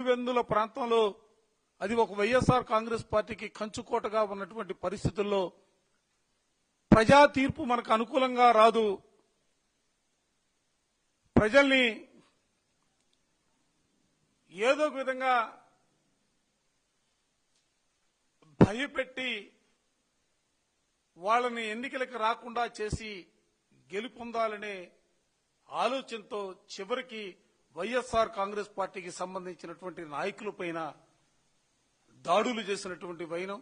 వెన్నుల ప్రాంతంలో అది ఒక వైఎస్ఆర్ కాంగ్రెస్ పార్టీకి కంచుకోటగా ఉన్నటువంటి పరిస్థితుల్లో ప్రజా తీర్పు మనకు అనుకూలంగా రాదు. ప్రజల్ని ఏదో ఒక విధంగా భయపెట్టి వాళ్ళని ఎన్నికలకు రాకుండా చేసి గెలుపొందాలనే ఆలోచనతో చివరికి వైఎస్ఆర్ కాంగ్రెస్ పార్టీకి సంబంధించినటువంటి నాయకులపైన దాడులు చేసినటువంటి వైనం.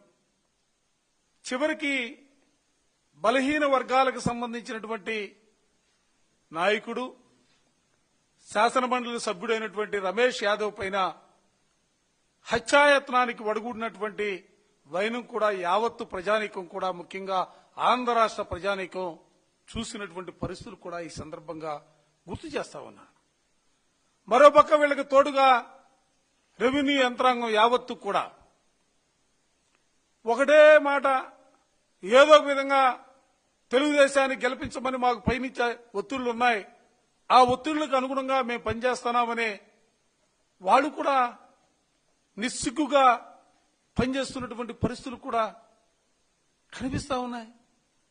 చివరికి బలహీన వర్గాలకు సంబంధించినటువంటి నాయకుడు శాసనమండలి సభ్యుడైనటువంటి రమేష్ యాదవ్ పైన హత్యాయత్నానికి వడుగుడినటువంటి వైనం కూడా యావత్తు ప్రజానీకం కూడా ముఖ్యంగా ఆంధ్ర రాష్ట్ర ప్రజానీకం చూసినటువంటి పరిస్థితులు కూడా ఈ సందర్భంగా గుర్తు చేస్తా ఉన్నాను. మరోపక్క వీళ్ళకి తోడుగా రెవెన్యూ యంత్రాంగం యావత్తు కూడా. ఒకటే మాట ఏదో ఒక విధంగా తెలుగుదేశాన్ని గెలిపించమని మాకు పయనించే ఒత్తిళ్ళు ఉన్నాయి ఆ ఒత్తిళ్ళకు అనుగుణంగా మేము పనిచేస్తున్నామని వాళ్ళు కూడా నిస్సిగ్గుగా పనిచేస్తున్నటువంటి పరిస్థితులు కూడా కనిపిస్తా ఉన్నాయి.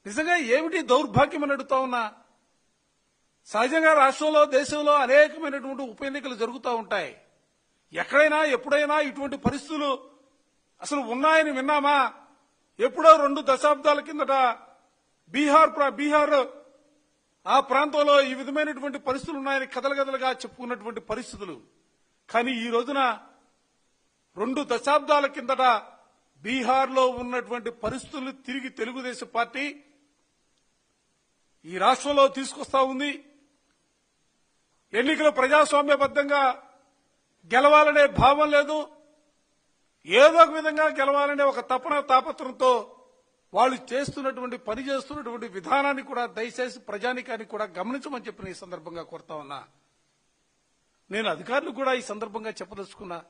నిజంగా ఏమిటి దౌర్భాగ్యం అని అడుగుతా ఉన్నా? సహజంగా రాష్ట్రంలో దేశంలో అనేకమైనటువంటి ఉప ఎన్నికలు జరుగుతూ ఉంటాయి. ఎక్కడైనా ఎప్పుడైనా ఇటువంటి పరిస్థితులు అసలు ఉన్నాయని విన్నామా? ఎప్పుడో రెండు దశాబ్దాల కిందట బీహార్ బీహార్ ఆ ప్రాంతంలో ఈ విధమైనటువంటి పరిస్థితులు ఉన్నాయని కథలు కథలుగా చెప్పుకున్నటువంటి పరిస్థితులు. కానీ ఈ రోజున రెండు దశాబ్దాల కిందట బీహార్లో ఉన్నటువంటి పరిస్థితులు తిరిగి తెలుగుదేశం పార్టీ ఈ రాష్ట్రంలో తీసుకొస్తా ఉంది. ఎన్నికలు ప్రజాస్వామ్యబద్ధంగా గెలవాలనే భావం లేదు. ఏదో ఒక విధంగా గెలవాలనే ఒక తపన తాపత్రంతో వాళ్ళు చేస్తున్నటువంటి పని చేస్తున్నటువంటి విధానాన్ని కూడా దయచేసి ప్రజానికాన్ని కూడా గమనించమని చెప్పిన ఈ సందర్భంగా కోరుతా ఉన్నా. నేను అధికారులు కూడా ఈ సందర్భంగా చెప్పదలుచుకున్నా.